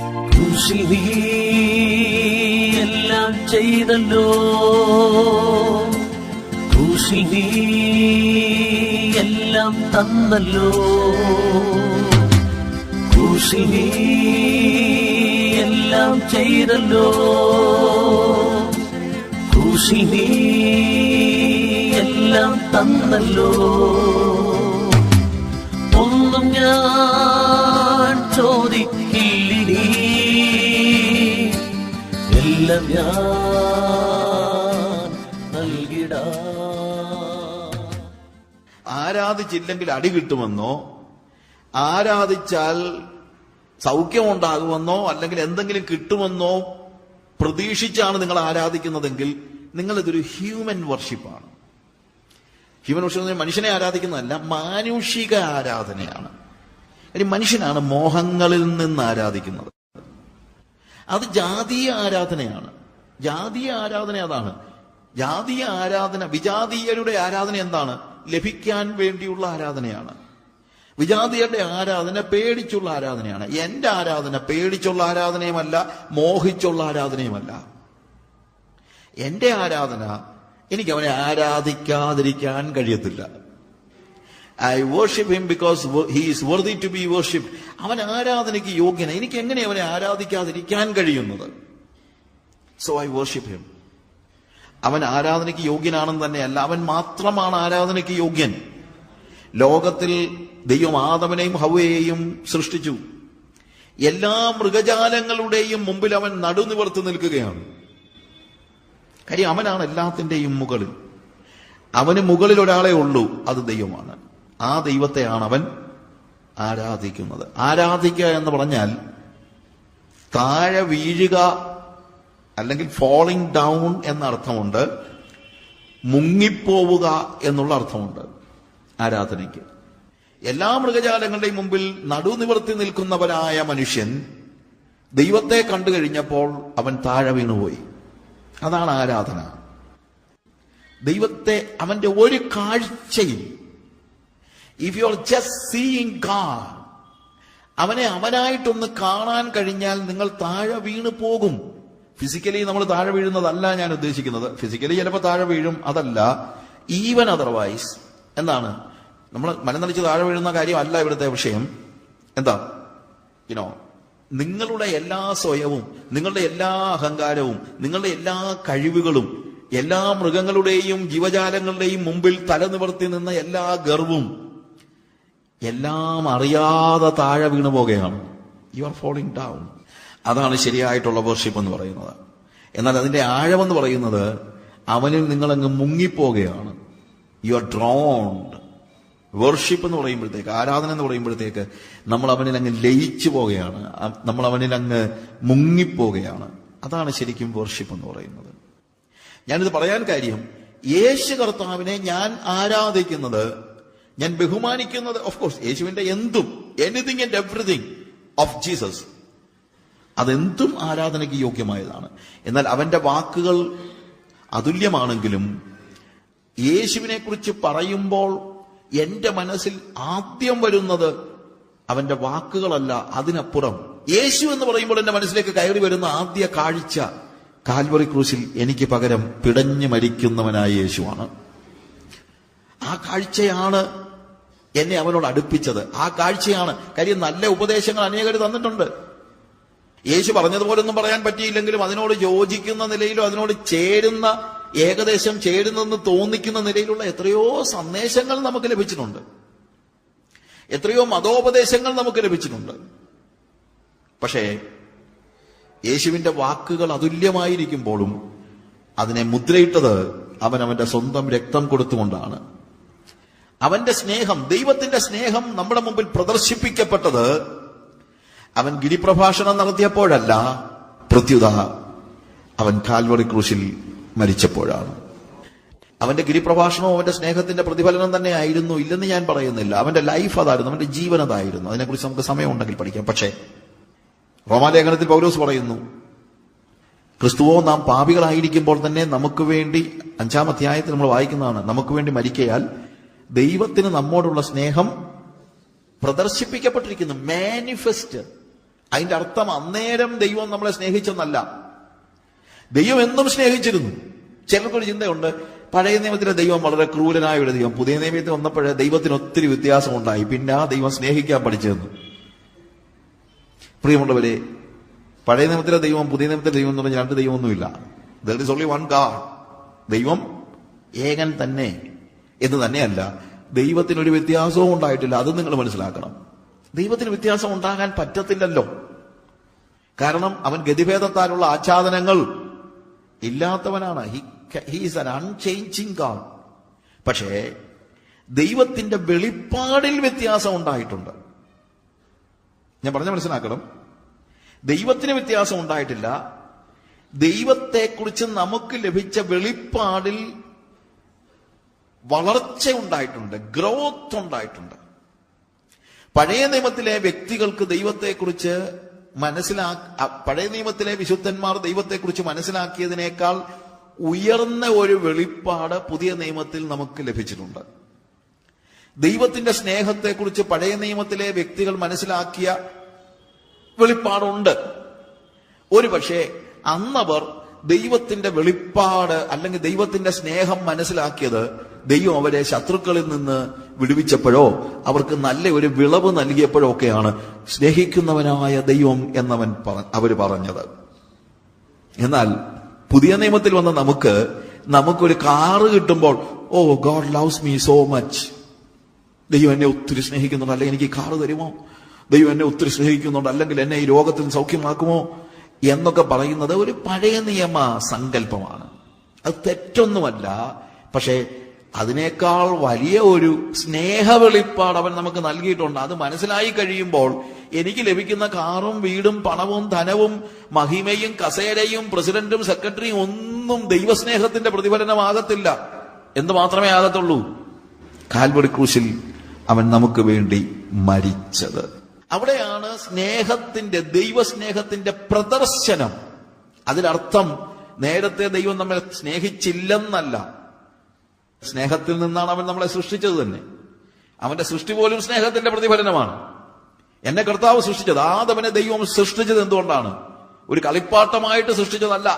ക്രൂശിൽ നീ എല്ലാം ചെയ്തല്ലോ. ക്രൂശിൽ നീ എല്ലാം തന്നല്ലോ. ക്രൂശിൽ നീ എല്ലാം ചെയ്തല്ലോ. ക്രൂശിൽ നീ എല്ലാം തന്നല്ലോ. ഒന്നും ഞാൻ ചോദിക്കില്ലി എല്ലാം ഞാൻ നൽകിടാ. ആരാധിച്ചില്ലെങ്കിൽ അടി കിട്ടുമെന്നോ ആരാധിച്ചാൽ സൗഖ്യമുണ്ടാകുമെന്നോ അല്ലെങ്കിൽ എന്തെങ്കിലും കിട്ടുമെന്നോ പ്രതീക്ഷിച്ചാണ് നിങ്ങൾ ആരാധിക്കുന്നതെങ്കിൽ നിങ്ങൾ ഇതൊരു ഹ്യൂമൻ വർഷിപ്പാണ് ഹ്യൂമൻ വർഷിപ്പ് മനുഷ്യനെ ആരാധിക്കുന്നതല്ല മാനുഷിക ആരാധനയാണ്. ഇനി മനുഷ്യനാണ് മോഹങ്ങളിൽ നിന്ന് ആരാധിക്കുന്നത്. അത് ജാതീയ ആരാധനയാണ്. ജാതീയ ആരാധന അതാണ്. ജാതീയ ആരാധന വിജാതീയരുടെ ആരാധന എന്താണ്? ലഭിക്കാൻ വേണ്ടിയുള്ള ആരാധനയാണ്. വിജാതീയരുടെ ആരാധന പേടിച്ചുള്ള ആരാധനയാണ്. എന്റെ ആരാധന പേടിച്ചുള്ള ആരാധനയുമല്ല മോഹിച്ചുള്ള ആരാധനയുമല്ല. എന്റെ ആരാധന എനിക്ക് അവനെ ആരാധിക്കാതിരിക്കാൻ കഴിയത്തില്ല. I worship him because he is worthy to be worship അവൻ ആരാധനയ്ക്ക് യോഗ്യന. എനിക്ക് എങ്ങനെ അവനെ ആരാധിക്കാതിരിക്കാൻ കഴിയുന്നത്? സോ ഐ വർഷിപ്പ് ഹിം അവൻ ആരാധനയ്ക്ക് യോഗ്യനാണെന്ന് തന്നെയല്ല. അവൻ മാത്രമാണ് ആരാധനയ്ക്ക് യോഗ്യൻ. ലോകത്തിൽ ദൈവം ആദവനെയും ഹവയെയും സൃഷ്ടിച്ചു. എല്ലാ മൃഗജാലങ്ങളുടെയും മുമ്പിൽ അവൻ നടുനിവർത്തി നിൽക്കുകയാണ്. കാര്യം അവനാണ് എല്ലാത്തിന്റെയും മുകളിൽ. അവന് മുകളിൽ ഒരാളെ ഉള്ളൂ. അത് ദൈവമാണ്. ആ ദൈവത്തെയാണ് അവൻ ആരാധിക്കുന്നത്. ആരാധിക്കുക എന്ന് പറഞ്ഞാൽ താഴെ വീഴുക അല്ലെങ്കിൽ ഫോളിങ് ഡൗൺ എന്ന അർത്ഥമുണ്ട് മുങ്ങിപ്പോവുക എന്നുള്ള അർത്ഥമുണ്ട് ആരാധനയ്ക്ക്. എല്ലാ മൃഗജാലങ്ങളുടെയും മുമ്പിൽ നടുനിവർത്തി നിൽക്കുന്നവനായ മനുഷ്യൻ ദൈവത്തെ കണ്ടു കഴിഞ്ഞപ്പോൾ അവൻ താഴെ വീണുപോയി. അതാണ് ആരാധന. ദൈവത്തെ അവന്റെ ഒരു കാഴ്ചയിൽ if you are just seeing God അവനെ അവനായിട്ടൊന്ന് കാണാൻ കഴിഞ്ഞാൽ നിങ്ങൾ താഴെ വീണ് പോകും. ഫിസിക്കലി നമ്മൾ താഴെ വീഴുന്നതല്ല ഞാൻ ഉദ്ദേശിക്കുന്നത്. ഫിസിക്കലി ചിലപ്പോൾ താഴെ വീഴും അതല്ല. ഈവൻ അതർവൈസ് എന്താണ്? നമ്മൾ മനനടിച്ച് താഴെ വീഴുന്ന കാര്യമല്ല ഇവിടുത്തെ വിഷയം. എന്താ? യുനോ നിങ്ങളുടെ എല്ലാ സ്വയവും നിങ്ങളുടെ എല്ലാ അഹങ്കാരവും നിങ്ങളുടെ എല്ലാ കഴിവുകളും എല്ലാ മൃഗങ്ങളുടെയും ജീവജാലങ്ങളുടെയും മുമ്പിൽ തലനിവർത്തി നിന്ന എല്ലാ ഗർവും എല്ലാം അറിയാതെ താഴെ വീണു പോകുകയാണ്. യു ആർ ഫോളിംഗ് ഡൗൺ അതാണ് ശരിയായിട്ടുള്ള വർഷിപ്പ് എന്ന് പറയുന്നത്. എന്നാൽ അതിന്റെ ആഴമെന്ന് പറയുന്നത് അവനിൽ നിങ്ങളങ്ങ് മുങ്ങിപ്പോകുകയാണ്. യു ആർ ഡ്രോൺഡ് വർഷിപ്പ് എന്ന് പറയുമ്പോഴത്തേക്ക് ആരാധന എന്ന് പറയുമ്പോഴത്തേക്ക് നമ്മൾ അവനിൽ അങ്ങ് ലയിച്ചു പോവുകയാണ് നമ്മൾ അവനിൽ അങ്ങ് മുങ്ങിപ്പോവുകയാണ് അതാണ് ശരിക്കും വർഷിപ്പ് എന്ന് പറയുന്നത്. ഞാനിത് പറയാൻ കാര്യം യേശു കർത്താവിനെ ഞാൻ ആരാധിക്കുന്നത് ഞാൻ ബഹുമാനിക്കുന്നത് ഓഫ് കോഴ്സ് യേശുവിന്റെ എന്തും anything and everything of Jesus അതെന്തും ആരാധനയ്ക്ക് യോഗ്യമായതാണ്. എന്നാൽ അവന്റെ വാക്കുകൾ അതുല്യമാണെങ്കിലും യേശുവിനെ കുറിച്ച് പറയുമ്പോൾ എന്റെ മനസ്സിൽ ആദ്യം വരുന്നത് അവന്റെ വാക്കുകളല്ല അതിനപ്പുറം. യേശു എന്ന് പറയുമ്പോൾ എന്റെ മനസ്സിലേക്ക് കയറി വരുന്ന ആദ്യ കാഴ്ച കാൽവറി ക്രൂശിൽ എനിക്ക് പകരം പിടഞ്ഞു മരിക്കുന്നവനായ യേശുവാണ്. ആ കാഴ്ചയാണ് എന്നെ അവനോട് അടുപ്പിച്ചത്. ആ കാഴ്ചയാണ്. കാര്യം നല്ല ഉപദേശങ്ങൾ അനേകർ തന്നിട്ടുണ്ട്. യേശു പറഞ്ഞതുപോലൊന്നും പറയാൻ പറ്റിയില്ലെങ്കിലും അതിനോട് യോജിക്കുന്ന നിലയിലോ അതിനോട് ചേരുന്ന ഏകദേശം ചേരുന്നെന്ന് തോന്നിക്കുന്ന നിലയിലുള്ള എത്രയോ സന്ദേശങ്ങൾ നമുക്ക് ലഭിച്ചിട്ടുണ്ട്. എത്രയോ മതോപദേശങ്ങൾ നമുക്ക് ലഭിച്ചിട്ടുണ്ട്. പക്ഷേ യേശുവിന്റെ വാക്കുകൾ അതുല്യമായിരിക്കുമ്പോഴും അതിനെ മുദ്രയിട്ടത് അവൻ അവന്റെ സ്വന്തം രക്തം കൊടുത്തുകൊണ്ടാണ്. അവന്റെ സ്നേഹം ദൈവത്തിന്റെ സ്നേഹം നമ്മുടെ മുമ്പിൽ പ്രദർശിപ്പിക്കപ്പെട്ടത് അവൻ ഗിരിപ്രഭാഷണം നടത്തിയപ്പോഴല്ല പ്രത്യുത അവൻ കാൽവറി ക്രൂശിൽ മരിച്ചപ്പോഴാണ്. അവന്റെ ഗിരിപ്രഭാഷണവും അവന്റെ സ്നേഹത്തിന്റെ പ്രതിഫലനം തന്നെ ആയിരുന്നു ഇല്ലെന്ന് ഞാൻ പറയുന്നില്ല. അവന്റെ ലൈഫ് അതായിരുന്നു അവന്റെ ജീവൻ അതായിരുന്നു. അതിനെക്കുറിച്ച് നമുക്ക് സമയമുണ്ടെങ്കിൽ പഠിക്കാം. പക്ഷേ റോമാലേഖനത്തിൽ പൗലോസ് പറയുന്നു ക്രിസ്തുവോ നാം പാപികളായിരിക്കുമ്പോൾ തന്നെ നമുക്ക് വേണ്ടി അഞ്ചാം അധ്യായത്തിൽ നമ്മൾ വായിക്കുന്നതാണ് നമുക്ക് വേണ്ടി മരിക്കയാൽ ദൈവത്തിന് നമ്മോടുള്ള സ്നേഹം പ്രദർശിപ്പിക്കപ്പെട്ടിരിക്കുന്നു. മാനിഫെസ്റ്റ് അതിന്റെ അർത്ഥം അന്നേരം ദൈവം നമ്മളെ സ്നേഹിച്ചെന്നല്ല. ദൈവം എന്നും സ്നേഹിച്ചിരുന്നു. ചിലർക്കൊരു ചിന്തയുണ്ട് പഴയ നിയമത്തിലെ ദൈവം വളരെ ക്രൂരനായ ഒരു ദൈവം. പുതിയ നിയമത്തിൽ വന്നപ്പോഴേ ദൈവത്തിന് ഒത്തിരി വ്യത്യാസം ഉണ്ടായി പിന്നെ ആ ദൈവം സ്നേഹിക്കാൻ പഠിച്ചെന്നു പ്രിയമുള്ളവരെ പഴയ നിയമത്തിലെ ദൈവം പുതിയ നിയമത്തിലെ ദൈവം എന്ന് പറഞ്ഞാൽ രണ്ട് ദൈവമൊന്നുമില്ല. There is only one God ദൈവം ഏകൻ തന്നെ. എന്ന് തന്നെയല്ല ദൈവത്തിന് ഒരു വ്യത്യാസവും ഉണ്ടായിട്ടില്ല. അത് നിങ്ങൾ മനസ്സിലാക്കണം. ദൈവത്തിന് വ്യത്യാസം ഉണ്ടാകാൻ പറ്റത്തില്ലല്ലോ. കാരണം അവൻ ഗതിഭേദത്താലുള്ള ആച്ഛാദനങ്ങൾ ഇല്ലാത്തവനാണ്. ഹീസ് അൻ അൺചേഞ്ചിങ് ഗാഡ് പക്ഷേ ദൈവത്തിന്റെ വെളിപ്പാടിൽ വ്യത്യാസം ഉണ്ടായിട്ടുണ്ട്. ഞാൻ പറഞ്ഞ മനസ്സിലാക്കണം? ദൈവത്തിന് വ്യത്യാസം ഉണ്ടായിട്ടില്ല. ദൈവത്തെക്കുറിച്ച് നമുക്ക് ലഭിച്ച വെളിപ്പാടിൽ വളർച്ച ഉണ്ടായിട്ടുണ്ട് ഗ്രോത്ത് ഉണ്ടായിട്ടുണ്ട്. പഴയ നിയമത്തിലെ വ്യക്തികൾക്ക് ദൈവത്തെക്കുറിച്ച് മനസ്സിലാ പഴയ നിയമത്തിലെ വിശുദ്ധന്മാർ ദൈവത്തെക്കുറിച്ച് മനസ്സിലാക്കിയതിനേക്കാൾ ഉയർന്ന ഒരു വെളിപ്പാട് പുതിയ നിയമത്തിൽ നമുക്ക് ലഭിച്ചിട്ടുണ്ട്. ദൈവത്തിന്റെ സ്നേഹത്തെക്കുറിച്ച് പഴയ നിയമത്തിലെ വ്യക്തികൾ മനസ്സിലാക്കിയ വെളിപ്പാടുണ്ട്. ഒരു പക്ഷേ അന്നവർ ദൈവത്തിന്റെ വെളിപ്പാട് അല്ലെങ്കിൽ ദൈവത്തിന്റെ സ്നേഹം മനസ്സിലാക്കിയത് ദൈവം അവരെ ശത്രുക്കളിൽ നിന്ന് വിടുവിച്ചപ്പോഴോ അവർക്ക് നല്ല ഒരു വിളവ് നൽകിയപ്പോഴോ ഒക്കെയാണ് സ്നേഹിക്കുന്നവനായ ദൈവം എന്നവൻ അവർ പറഞ്ഞത്. എന്നാൽ പുതിയ നിയമത്തിൽ വന്ന നമുക്ക് നമുക്കൊരു കാറ് കിട്ടുമ്പോൾ ഓ God loves me so much ദൈവം എന്നെ ഒത്തിരി സ്നേഹിക്കുന്നുണ്ട്. അല്ലെങ്കിൽ എനിക്ക് കാറ് തരുമോ? ദൈവം എന്നെ ഒത്തിരി സ്നേഹിക്കുന്നുണ്ട്. അല്ലെങ്കിൽ എന്നെ ഈ രോഗത്തിൽ സൗഖ്യമാക്കുമോ? എന്നൊക്കെ പറയുന്നത് ഒരു പഴയ നിയമ സങ്കല്പമാണ്. അത് തെറ്റൊന്നുമല്ല. പക്ഷേ അതിനേക്കാൾ വലിയ ഒരു സ്നേഹ വെളിപ്പാട് അവൻ നമുക്ക് നൽകിയിട്ടുണ്ട്. അത് മനസ്സിലായി കഴിയുമ്പോൾ എനിക്ക് ലഭിക്കുന്ന കാറും വീടും പണവും ധനവും മഹിമയും കസേരയും പ്രസിഡന്റും സെക്രട്ടറിയും ഒന്നും ദൈവസ്നേഹത്തിന്റെ പ്രതിഫലനമാകത്തില്ല എന്ന് മാത്രമേ ആകത്തുള്ളൂ. കാൽവറി ക്രൂശിൽ അവൻ നമുക്ക് വേണ്ടി മരിച്ചത്. അവിടെയാണ് സ്നേഹത്തിന്റെ ദൈവസ്നേഹത്തിന്റെ പ്രദർശനം. അതിലർത്ഥം നേരത്തെ ദൈവം നമ്മെ സ്നേഹിച്ചില്ലെന്നല്ല. സ്നേഹത്തിൽ നിന്നാണ് അവൻ നമ്മളെ സൃഷ്ടിച്ചത് തന്നെ. അവന്റെ സൃഷ്ടി പോലും സ്നേഹത്തിന്റെ പ്രതിഫലനമാണ്. എന്നെ കർത്താവ് സൃഷ്ടിച്ചത്. ആദവനെ ദൈവം സൃഷ്ടിച്ചത് എന്തുകൊണ്ടാണ്? ഒരു കളിപ്പാട്ടമായിട്ട് സൃഷ്ടിച്ചതല്ല.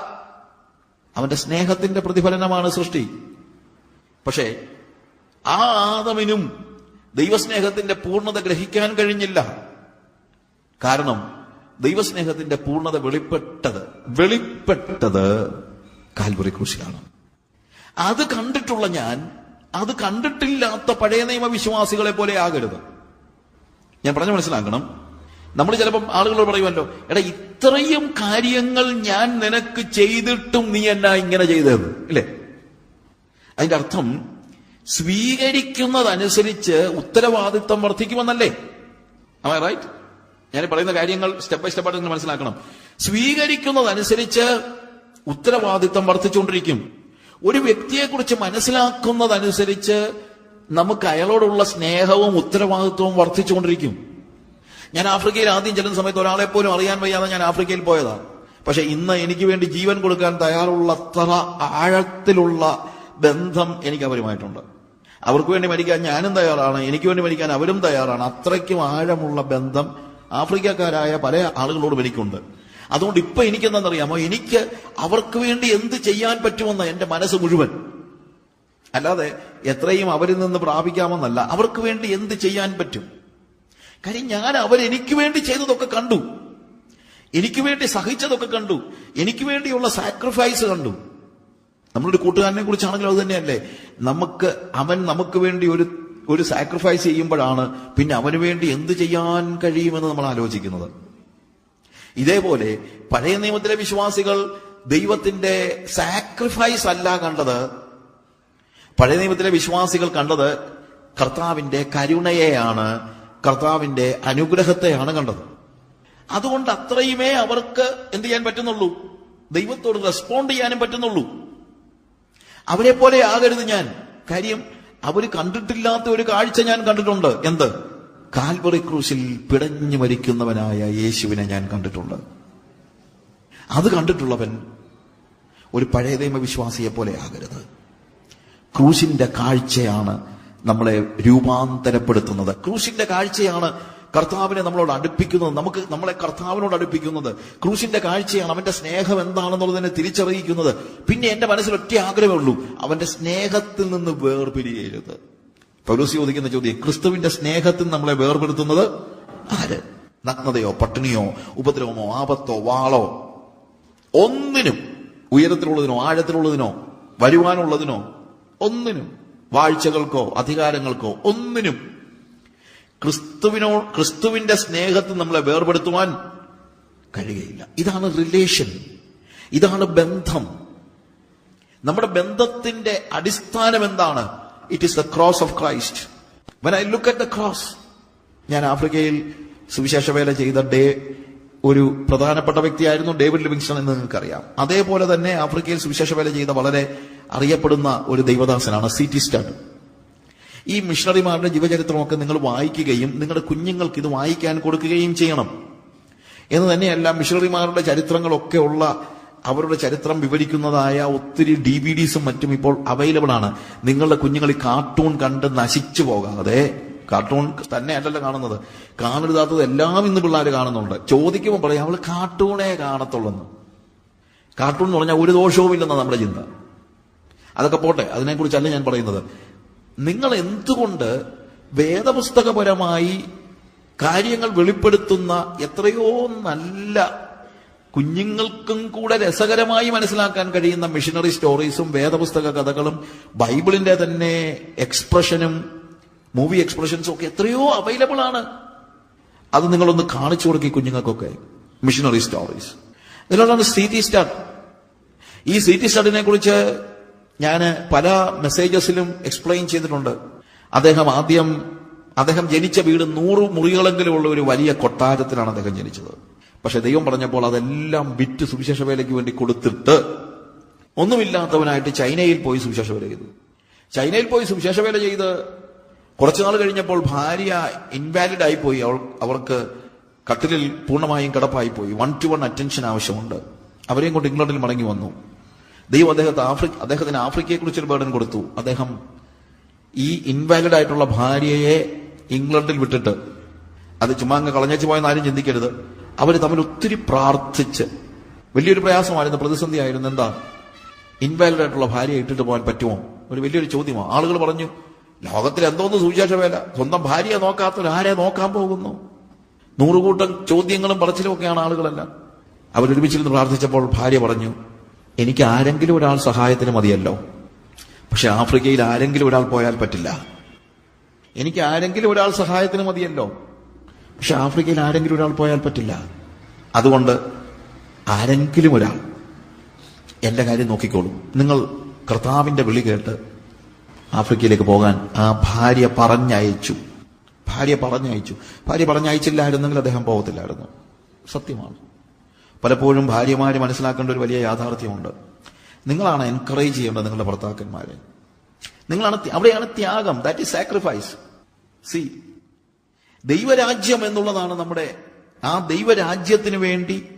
അവന്റെ സ്നേഹത്തിന്റെ പ്രതിഫലനമാണ് സൃഷ്ടി. പക്ഷേ ആ ആദമിനും ദൈവസ്നേഹത്തിന്റെ പൂർണത ഗ്രഹിക്കാൻ കഴിഞ്ഞില്ല. കാരണം ദൈവസ്നേഹത്തിന്റെ പൂർണത വെളിപ്പെട്ടത് വെളിപ്പെട്ടത് കാൽവറി ക്രൂശിലാണ്. അത് കണ്ടിട്ടുള്ള ഞാൻ അത് കണ്ടിട്ടില്ലാത്ത പഴയ നിയമ വിശ്വാസികളെ പോലെ ആകരുത്. ഞാൻ പറഞ്ഞു മനസ്സിലാക്കണം? നമ്മൾ ചിലപ്പം ആളുകളോട് പറയുമല്ലോ എടാ ഇത്രയും കാര്യങ്ങൾ ഞാൻ നിനക്ക് ചെയ്തിട്ടും നീ എന്നാ ഇങ്ങനെ ചെയ്തത്? ഇല്ലേ? അതിന്റെ അർത്ഥം സ്വീകരിക്കുന്നതനുസരിച്ച് ഉത്തരവാദിത്വം വർദ്ധിക്കുമെന്നല്ലേ? ആ റൈറ്റ് ഞാൻ പറയുന്ന കാര്യങ്ങൾ സ്റ്റെപ്പ് ബൈ സ്റ്റെപ്പ് ആയിട്ട് നിങ്ങൾ മനസ്സിലാക്കണം. സ്വീകരിക്കുന്നതനുസരിച്ച് ഉത്തരവാദിത്വം വർദ്ധിച്ചുകൊണ്ടിരിക്കും. ഒരു വ്യക്തിയെക്കുറിച്ച് മനസ്സിലാക്കുന്നതനുസരിച്ച് നമുക്ക് അയാളോടുള്ള സ്നേഹവും ഉത്തരവാദിത്വവും വർദ്ധിച്ചുകൊണ്ടിരിക്കും. ഞാൻ ആഫ്രിക്കയിൽ ആദ്യം ചെല്ലുന്ന സമയത്ത് ഒരാളെ പോലും അറിയാൻ വയ്യാതെ ഞാൻ ആഫ്രിക്കയിൽ പോയതാ. പക്ഷെ ഇന്ന് എനിക്ക് വേണ്ടി ജീവൻ കൊടുക്കാൻ തയ്യാറുള്ള അത്ര ആഴത്തിലുള്ള ബന്ധം എനിക്ക് അവരുമായിട്ടുണ്ട്. അവർക്ക് വേണ്ടി മരിക്കാൻ ഞാനും തയ്യാറാണ് എനിക്ക് വേണ്ടി മരിക്കാൻ അവരും തയ്യാറാണ്. അത്രയ്ക്കും ആഴമുള്ള ബന്ധം ആഫ്രിക്കക്കാരായ പല ആളുകളോടും എനിക്കുണ്ട്. അതുകൊണ്ട് ഇപ്പൊ എനിക്കെന്താണെന്നറിയാമോ എനിക്ക് അവർക്ക് വേണ്ടി എന്ത് ചെയ്യാൻ പറ്റുമെന്ന എന്റെ മനസ്സ് മുഴുവൻ. അല്ലാതെ എത്രയും അവരിൽ നിന്ന് പ്രാപിക്കാമെന്നല്ല അവർക്ക് വേണ്ടി എന്ത് ചെയ്യാൻ പറ്റും? കാര്യം ഞാൻ അവരെനിക്ക് വേണ്ടി ചെയ്തതൊക്കെ കണ്ടു. എനിക്ക് വേണ്ടി സഹിച്ചതൊക്കെ കണ്ടു. എനിക്ക് വേണ്ടിയുള്ള സാക്രിഫൈസ് കണ്ടു. നമ്മളൊരു കൂട്ടുകാരനെ കുറിച്ചാണെങ്കിലും അത് തന്നെയല്ലേ? നമുക്ക് അവൻ നമുക്ക് വേണ്ടി ഒരു ഒരു സാക്രിഫൈസ് ചെയ്യുമ്പോഴാണ് പിന്നെ അവന് വേണ്ടി എന്ത് ചെയ്യാൻ കഴിയുമെന്ന് നമ്മൾ ആലോചിക്കുന്നത്. ഇതേപോലെ പഴയ നിയമത്തിലെ വിശ്വാസികൾ ദൈവത്തിന്റെ സാക്രിഫൈസ് അല്ല കണ്ടത്. പഴയ നിയമത്തിലെ വിശ്വാസികൾ കണ്ടത് കർത്താവിന്റെ കരുണയെയാണ് കർത്താവിന്റെ അനുഗ്രഹത്തെയാണ് കണ്ടത്. അതുകൊണ്ട് അത്രയുമേ അവർക്ക് എന്ത് ചെയ്യാൻ പറ്റുന്നുള്ളൂ? ദൈവത്തോട് റെസ്പോണ്ട് ചെയ്യാനും പറ്റുന്നുള്ളൂ. അവരെ പോലെ ആകരുത് ഞാൻ. കാര്യം അവർ കണ്ടിട്ടില്ലാത്ത ഒരു കാഴ്ച ഞാൻ കണ്ടിട്ടുണ്ട്. എന്ത്? കാൽവറി ക്രൂസിൽ പിടഞ്ഞു മരിക്കുന്നവനായ യേശുവിനെ ഞാൻ കണ്ടിട്ടുണ്ട്. അത് കണ്ടിട്ടുള്ളവൻ ഒരു പഴയ ദൈവവിശ്വാസിയെ പോലെ ആകരുത്. ക്രൂശിന്റെ കാഴ്ചയാണ് നമ്മളെ രൂപാന്തരപ്പെടുത്തുന്നത്. ക്രൂശിന്റെ കാഴ്ചയാണ് കർത്താവിനെ നമ്മളോട് അടുപ്പിക്കുന്നത്. നമുക്ക് നമ്മളെ കർത്താവിനോട് അടുപ്പിക്കുന്നത്. ക്രൂശിന്റെ കാഴ്ചയാണ് അവന്റെ സ്നേഹം എന്താണെന്നുള്ളതിനെ തിരിച്ചറിയിക്കുന്നത്. പിന്നെ എന്റെ മനസ്സിൽ ഒറ്റ ആഗ്രഹമേ ഉള്ളൂ. അവന്റെ സ്നേഹത്തിൽ നിന്ന് വേർപിരിയരുത്. പൗലോസി ചോദിക്കുന്ന ചോദ്യം ക്രിസ്തുവിന്റെ സ്നേഹത്തിൽ നമ്മളെ വേർപെടുത്തുന്നത് ആര്? നഗ്നതയോ പട്ടിണിയോ ഉപദ്രവമോ ആപത്തോ വാളോ? ഒന്നിനും ഉയരത്തിലുള്ളതിനോ ആഴത്തിലുള്ളതിനോ വരുവാനുള്ളതിനോ ഒന്നിനും വാഴ്ചകൾക്കോ അധികാരങ്ങൾക്കോ ഒന്നിനും ക്രിസ്തുവിനോ ക്രിസ്തുവിന്റെ സ്നേഹത്തിൽ നമ്മളെ വേർപെടുത്തുവാൻ കഴിയുകയില്ല. ഇതാണ് റിലേഷൻ. ഇതാണ് ബന്ധം. നമ്മുടെ ബന്ധത്തിന്റെ അടിസ്ഥാനം എന്താണ് it is the cross of Christ when I look at the cross ഞാൻ ആഫ്രിക്കയിൽ സുവിശേഷ വേല ചെയ്ത ഡേ ഒരു പ്രധാനപ്പെട്ട വ്യക്തിയായിരുന്നു ഡേവിഡ് ലിവിങ്സൺ എന്ന് നിങ്ങൾക്കറിയാം. അതേപോലെ തന്നെ ആഫ്രിക്കയിൽ സുവിശേഷ വേല ചെയ്ത വളരെ അറിയപ്പെടുന്ന ഒരു ദൈവദാസനാണ് സി ടി സ്റ്റാർട്ട് ഈ മിഷണറിമാരുടെ ജീവചരിത്രമൊക്കെ നിങ്ങൾ വായിക്കുകയും നിങ്ങളുടെ കുഞ്ഞുങ്ങൾക്ക് ഇത് വായിക്കാൻ കൊടുക്കുകയും ചെയ്യണം. എന്ന് തന്നെയല്ല മിഷണറിമാരുടെ ചരിത്രങ്ങളൊക്കെ ഉള്ള അവരുടെ ചരിത്രം വിവരിക്കുന്നതായ ഒത്തിരി ഡി വി ഡിസും മറ്റും ഇപ്പോൾ അവൈലബിൾ ആണ്. നിങ്ങളുടെ കുഞ്ഞുങ്ങൾ ഈ കാർട്ടൂൺ കണ്ട് നശിച്ചു പോകാതെ കാർട്ടൂൺ തന്നെ അല്ലല്ലോ കാണുന്നത്. കാണരുതാത്തത് എല്ലാം ഇന്ന് പിള്ളേർ കാണുന്നുണ്ട്. ചോദിക്കുമ്പോൾ പറയും അവൾ കാർട്ടൂണേ കാണത്തുള്ളെന്ന്. കാർട്ടൂൺ എന്ന് പറഞ്ഞാൽ ഒരു ദോഷവും ഇല്ലെന്ന നമ്മുടെ ചിന്ത. അതൊക്കെ പോട്ടെ അതിനെക്കുറിച്ചല്ല ഞാൻ പറയുന്നത്. നിങ്ങൾ എന്തുകൊണ്ട് വേദപുസ്തകപരമായി കാര്യങ്ങൾ വെളിപ്പെടുത്തുന്ന എത്രയോ നല്ല കുഞ്ഞുങ്ങൾക്കും കൂടെ രസകരമായി മനസ്സിലാക്കാൻ കഴിയുന്ന മിഷനറി സ്റ്റോറീസും വേദപുസ്തക കഥകളും ബൈബിളിന്റെ തന്നെ എക്സ്പ്രഷനും മൂവി എക്സ്പ്രഷൻസും ഒക്കെ എത്രയോ അവൈലബിൾ ആണ്. അത് നിങ്ങളൊന്ന് കാണിച്ചു കൊടുക്കി കുഞ്ഞുങ്ങൾക്കൊക്കെ. മിഷനറി സ്റ്റോറീസ് ഇതിലോട്ടാണ് സി ടി സ്റ്റാർട്ട് ഈ സി ടി സ്റ്റഡിനെ കുറിച്ച് ഞാൻ പല മെസ്സേജസിലും എക്സ്പ്ലെയിൻ ചെയ്തിട്ടുണ്ട്. അദ്ദേഹം ആദ്യം അദ്ദേഹം ജനിച്ച വീട് നൂറ് മുറികളെങ്കിലും ഉള്ള ഒരു വലിയ കൊട്ടാരത്തിലാണ് അദ്ദേഹം ജനിച്ചത്. പക്ഷെ ദൈവം പറഞ്ഞപ്പോൾ അതെല്ലാം വിറ്റ് സുവിശേഷ വേലയ്ക്ക് വേണ്ടി കൊടുത്തിട്ട് ഒന്നുമില്ലാത്തവനായിട്ട് ചൈനയിൽ പോയി സുവിശേഷ വേല ചെയ്തു. ചൈനയിൽ പോയി സുവിശേഷ വേല ചെയ്ത് കുറച്ചുനാൾ കഴിഞ്ഞപ്പോൾ ഭാര്യ ഇൻവാലിഡ് ആയിപ്പോയി അവൾ അവർക്ക് കട്ടിലിൽ പൂർണമായും കിടപ്പായി പോയി. വൺ ടു വൺ അറ്റൻഷൻ ആവശ്യമുണ്ട്. അവരെയും കൊണ്ട് ഇംഗ്ലണ്ടിൽ മടങ്ങി വന്നു. ദൈവം അദ്ദേഹത്തെ ആഫ്രിക്ക അദ്ദേഹത്തിന് ആഫ്രിക്കയെ കുറിച്ചൊരു ബേഡൻ കൊടുത്തു. അദ്ദേഹം ഈ ഇൻവാലിഡ് ആയിട്ടുള്ള ഭാര്യയെ ഇംഗ്ലണ്ടിൽ വിട്ടിട്ട് അത് ചുമ്മാ അങ്ങ് പോയെന്ന് ആരും ചിന്തിക്കരുത്. അവർ തമ്മിൽ ഒത്തിരി പ്രാർത്ഥിച്ച് വലിയൊരു പ്രയാസമായിരുന്നു പ്രതിസന്ധി ആയിരുന്നു എന്താ? ഇൻവാലിഡ് ആയിട്ടുള്ള ഭാര്യയെ ഇട്ടിട്ട് പോകാൻ പറ്റുമോ? ഒരു വലിയൊരു ചോദ്യമാണ് ആളുകൾ പറഞ്ഞു ലോകത്തിൽ എന്തോന്ന് സുവിശേഷ വേല? സ്വന്തം ഭാര്യയെ നോക്കാത്തവർ ആരെ നോക്കാൻ പോകുന്നു? നൂറുകൂട്ടം ചോദ്യങ്ങളും പറച്ചിലും ഒക്കെയാണ് ആളുകളെല്ലാം. അവരൊരുമിച്ചിരുന്ന് പ്രാർത്ഥിച്ചപ്പോൾ ഭാര്യ പറഞ്ഞു എനിക്ക് ആരെങ്കിലും ഒരാൾ സഹായത്തിന് മതിയല്ലോ. പക്ഷെ ആഫ്രിക്കയിൽ ആരെങ്കിലും ഒരാൾ പോയാൽ പറ്റില്ല. എനിക്ക് ആരെങ്കിലും ഒരാൾ സഹായത്തിന് മതിയല്ലോ. പക്ഷെ ആഫ്രിക്കയിൽ ആരെങ്കിലും ഒരാൾ പോയാൽ പറ്റില്ല. അതുകൊണ്ട് ആരെങ്കിലും ഒരാൾ എന്റെ കാര്യം നോക്കിക്കോളും. നിങ്ങൾ കർത്താവിന്റെ വിളി കേട്ട് ആഫ്രിക്കയിലേക്ക് പോകാൻ ആ ഭാര്യ പറഞ്ഞയച്ചു. ഭാര്യ പറഞ്ഞയച്ചു. ഭാര്യ പറഞ്ഞയച്ചില്ലായിരുന്നെങ്കിൽ അദ്ദേഹം പോകത്തില്ലായിരുന്നു. സത്യമാണ്. പലപ്പോഴും ഭാര്യമാര് മനസ്സിലാക്കേണ്ട ഒരു വലിയ യാഥാർത്ഥ്യമുണ്ട്. നിങ്ങളാണ് എൻകറേജ് ചെയ്യേണ്ടത് നിങ്ങളുടെ ഭർത്താക്കന്മാരെ. നിങ്ങളാണ് അവിടെയാണ് ത്യാഗം. ദാറ്റ് ഈസ് സാക്രിഫൈസ് സി ദൈവരാജ്യം എന്നുള്ളതാണ് നമ്മുടെ ആ ദൈവരാജ്യത്തിന് വേണ്ടി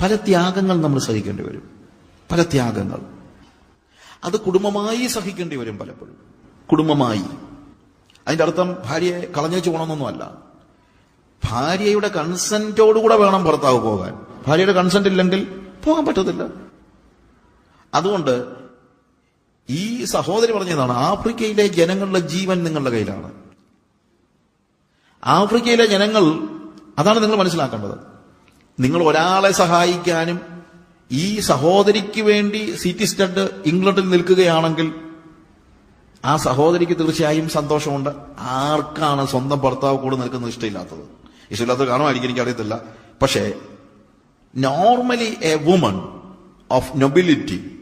പല ത്യാഗങ്ങൾ നമ്മൾ സഹിക്കേണ്ടി വരും. പല ത്യാഗങ്ങൾ. അത് കുടുംബമായി സഹിക്കേണ്ടി വരും പലപ്പോഴും. കുടുംബമായി. അതിന്റെ അർത്ഥം ഭാര്യയെ കളഞ്ഞേച്ചു പോകണമെന്നൊന്നുമല്ല. ഭാര്യയുടെ കൺസെന്റോടുകൂടെ വേണം ഭർത്താവ് പോകാൻ. ഭാര്യയുടെ കൺസെന്റ് ഇല്ലെങ്കിൽ പോകാൻ പറ്റത്തില്ല. അതുകൊണ്ട് ഈ സഹോദരി പറഞ്ഞതാണ് ആഫ്രിക്കയിലെ ജനങ്ങളുടെ ജീവൻ നിങ്ങളുടെ കയ്യിലാണ്. ആഫ്രിക്കയിലെ ജനങ്ങൾ അതാണ് നിങ്ങൾ മനസ്സിലാക്കേണ്ടത്. നിങ്ങൾ ഒരാളെ സഹായിക്കാനും ഈ സഹോദരിക്ക് വേണ്ടി സിറ്റി സ്റ്റഡ് ഇംഗ്ലണ്ടിൽ നിൽക്കുകയാണെങ്കിൽ ആ സഹോദരിക്ക് തീർച്ചയായും സന്തോഷമുണ്ട്. ആർക്കാണ് സ്വന്തം ഭർത്താവ് കൂടെ നിൽക്കുന്നത് ഇഷ്ടമില്ലാത്തത്? ഇഷ്ടമില്ലാത്തത് കാണുമായിരിക്കും എനിക്കറിയത്തില്ല. പക്ഷേ normally a woman of nobility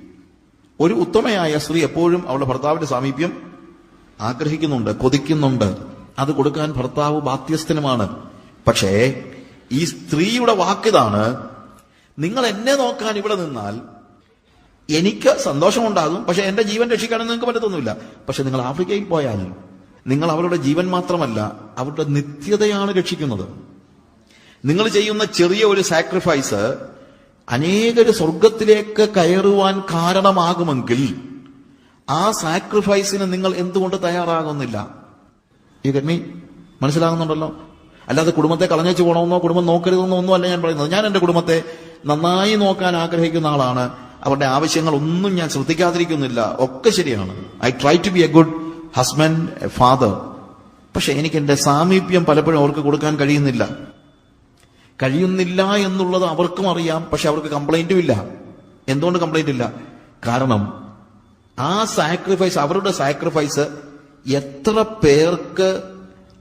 ഒരു ഉത്തമയായ സ്ത്രീ എപ്പോഴും അവളുടെ ഭർത്താവിന്റെ സാമീപ്യം ആഗ്രഹിക്കുന്നുണ്ട് കൊതിക്കുന്നുണ്ട്. അത് കൊടുക്കാൻ ഭർത്താവ് ബാധ്യസ്ഥനുമാണ്. പക്ഷേ ഈ സ്ത്രീയുടെ വാക്കിതാണ് നിങ്ങൾ എന്നെ നോക്കാൻ ഇവിടെ നിന്നാൽ എനിക്ക് സന്തോഷമുണ്ടാകും പക്ഷെ എന്റെ ജീവൻ രക്ഷിക്കാനും നിങ്ങൾക്ക് പറ്റത്തൊന്നുമില്ല. പക്ഷെ നിങ്ങൾ ആഫ്രിക്കയിൽ പോയാൽ നിങ്ങൾ അവരുടെ ജീവൻ മാത്രമല്ല അവരുടെ നിത്യതയാണ് രക്ഷിക്കുന്നത്. നിങ്ങൾ ചെയ്യുന്ന ചെറിയ ഒരു സാക്രിഫൈസ് അനേകര് സ്വർഗത്തിലേക്ക് കയറുവാൻ കാരണമാകുമെങ്കിൽ ആ സാക്രിഫൈസിന് നിങ്ങൾ എന്തുകൊണ്ട് തയ്യാറാകുന്നില്ല? ഈ മീ മനസ്സിലാകുന്നുണ്ടല്ലോ? അല്ലാതെ കുടുംബത്തെ കളഞ്ഞേച്ച് പോകണമെന്നോ കുടുംബം നോക്കരുതെന്നോ ഒന്നും അല്ല ഞാൻ പറയുന്നത്. ഞാൻ എന്റെ കുടുംബത്തെ നന്നായി നോക്കാൻ ആഗ്രഹിക്കുന്ന ആളാണ്. അവരുടെ ആവശ്യങ്ങൾ ഒന്നും ഞാൻ ശ്രദ്ധിക്കാതിരിക്കുന്നില്ല. ഒക്കെ ശരിയാണ്. I try to be a good husband a father പക്ഷെ എനിക്ക് എന്റെ സാമീപ്യം പലപ്പോഴും അവർക്ക് കൊടുക്കാൻ കഴിയുന്നില്ല. കഴിയുന്നില്ല എന്നുള്ളത് അവർക്കും അറിയാം പക്ഷെ അവർക്ക് കംപ്ലൈന്റും ഇല്ല. എന്തുകൊണ്ട് കംപ്ലൈന്റ് ഇല്ല? കാരണം ആ സാക്രിഫൈസ് അവരുടെ സാക്രിഫൈസ് എത്ര പേർക്ക്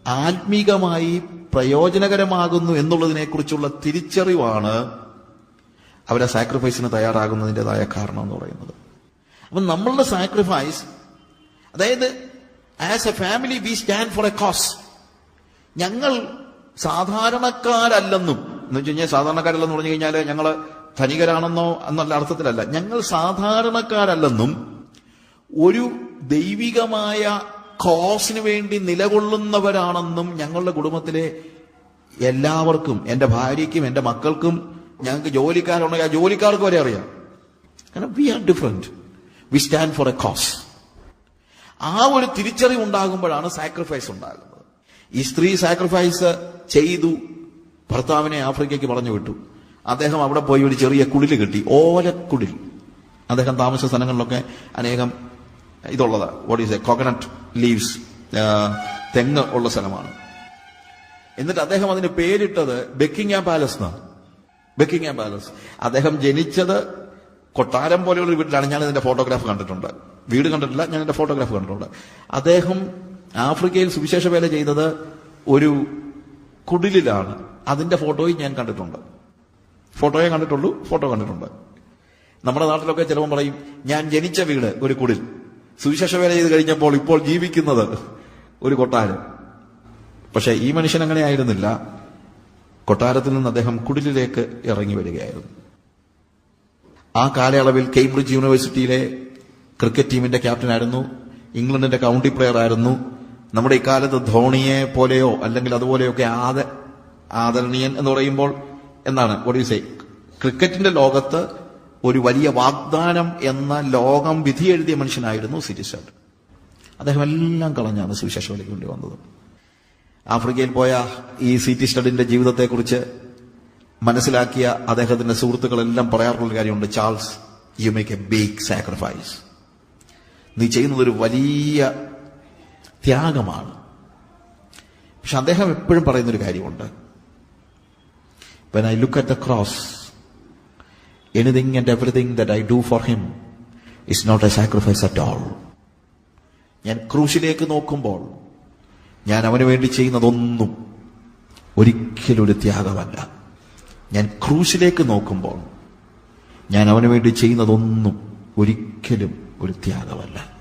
ആത്മീകമായി പ്രയോജനകരമാകുന്നു എന്നുള്ളതിനെ കുറിച്ചുള്ള തിരിച്ചറിവാണ് അവരെ സാക്രിഫൈസിന് തയ്യാറാകുന്നതിന്റെതായ കാരണം എന്ന് പറയുന്നത്. അപ്പം നമ്മളുടെ സാക്രിഫൈസ് അതായത് as a family we stand for a cause ഞങ്ങൾ സാധാരണക്കാരല്ലെന്നും എന്ന് വെച്ച് കഴിഞ്ഞാൽ സാധാരണക്കാരല്ലെന്ന് പറഞ്ഞു കഴിഞ്ഞാൽ ഞങ്ങൾ ധനികരാണെന്നോ എന്നുള്ള അർത്ഥത്തിലല്ല. ഞങ്ങൾ സാധാരണക്കാരല്ലെന്നും ഒരു ദൈവികമായ കോസിന് വേണ്ടി നിലകൊള്ളുന്നവരാണെന്നും ഞങ്ങളുടെ കുടുംബത്തിലെ എല്ലാവർക്കും എന്റെ ഭാര്യയ്ക്കും എന്റെ മക്കൾക്കും ഞങ്ങൾക്ക് ജോലിക്കാരുണ്ടെങ്കിൽ ആ ജോലിക്കാർക്ക് വരെ അറിയാം. കാരണം we are different we stand for a cause ആ ഒരു തിരിച്ചറിവ് ഉണ്ടാകുമ്പോഴാണ് സാക്രിഫൈസ് ഉണ്ടാകുന്നത്. ഈ സ്ത്രീ സാക്രിഫൈസ് ചെയ്തു ഭർത്താവിനെ ആഫ്രിക്കയ്ക്ക് പറഞ്ഞു വിട്ടു. അദ്ദേഹം അവിടെ പോയി ഒരു ചെറിയ കുടിൽ കിട്ടി ഓലക്കുടിൽ. അദ്ദേഹം താമസ സ്ഥലങ്ങളിലൊക്കെ അനേകം ഇതുള്ളതാ. What is a coconut leaves തെങ്ങ് ഉള്ള സ്ഥലമാണ്. എന്നിട്ട് അദ്ദേഹം അതിന് പേരിട്ടത് ബെക്കിംഗാം പാലസ് എന്നാണ് ബെക്കിംഗാം പാലസ് അദ്ദേഹം ജനിച്ചത് കൊട്ടാരം പോലെയുള്ള വീട്ടിലാണ്. ഞാൻ ഇതിന്റെ ഫോട്ടോഗ്രാഫ് കണ്ടിട്ടുണ്ട്. വീട് കണ്ടിട്ടില്ല ഞാൻ എന്റെ ഫോട്ടോഗ്രാഫ് കണ്ടിട്ടുണ്ട്. അദ്ദേഹം ആഫ്രിക്കയിൽ സുവിശേഷ വേല ചെയ്തത് ഒരു കുടിലിലാണ്. അതിന്റെ ഫോട്ടോയും ഞാൻ കണ്ടിട്ടുണ്ട്. ഫോട്ടോയെ കണ്ടിട്ടുള്ളൂ ഫോട്ടോ കണ്ടിട്ടുണ്ട്. നമ്മുടെ നാട്ടിലൊക്കെ ചിലപ്പോൾ പറയും ഞാൻ ജനിച്ച വീട് ഒരു കുടിൽ. സുവിശേഷ വേല ചെയ്ത് കഴിഞ്ഞപ്പോൾ ഇപ്പോൾ ജീവിക്കുന്നത് ഒരു കൊട്ടാരം. പക്ഷെ ഈ മനുഷ്യൻ അങ്ങനെ ആയിരുന്നില്ല. കൊട്ടാരത്തിൽ നിന്ന് അദ്ദേഹം കുടിലിലേക്ക് ഇറങ്ങി വരികയായിരുന്നു. ആ കാലയളവിൽ കേംബ്രിഡ്ജ് യൂണിവേഴ്സിറ്റിയിലെ ക്രിക്കറ്റ് ടീമിന്റെ ക്യാപ്റ്റൻ ആയിരുന്നു ഇംഗ്ലണ്ടിന്റെ കൗണ്ടി പ്ലെയർ ആയിരുന്നു നമ്മുടെ ഇക്കാലത്ത് ധോണിയെ പോലെയോ അല്ലെങ്കിൽ അതുപോലെയൊക്കെ ആദ ആദരണീയൻ എന്ന് പറയുമ്പോൾ എന്താണ്? ഒഡീസെ ക്രിക്കറ്റിന്റെ ലോകത്ത് ഒരു വലിയ വാഗ്ദാനം എന്ന ലോകം വിധി എഴുതിയ മനുഷ്യനായിരുന്നു സിരിസാട്ട് അദ്ദേഹം എല്ലാം കളഞ്ഞാണ് സുവിശേഷ വേണ്ടി വന്നത്. ആഫ്രിക്കയിൽ പോയ ഈ സി ടി സ്റ്റഡിന്റെ ജീവിതത്തെക്കുറിച്ച് മനസ്സിലാക്കിയ അദ്ദേഹത്തിന്റെ സുഹൃത്തുക്കളെല്ലാം പറയാറുള്ള കാര്യമുണ്ട്. Charles you make a big sacrifice. നീ ചെയ്യുന്നത് ഒരു വലിയ ത്യാഗമാണ്. പക്ഷെ അദ്ദേഹം എപ്പോഴും പറയുന്നൊരു കാര്യമുണ്ട്. When I look at the cross anything and everything that I do for him is not a sacrifice at all ഞാൻ ക്രൂശിലേക്ക് നോക്കുമ്പോൾ ഞാൻ അവന് വേണ്ടി ചെയ്യുന്നതൊന്നും ഒരിക്കലും ഒരു ത്യാഗമല്ല. ഞാൻ ക്രൂശിലേക്ക് നോക്കുമ്പോൾ ഞാൻ അവന് വേണ്ടി ചെയ്യുന്നതൊന്നും ഒരിക്കലും ഒരു ത്യാഗമല്ല.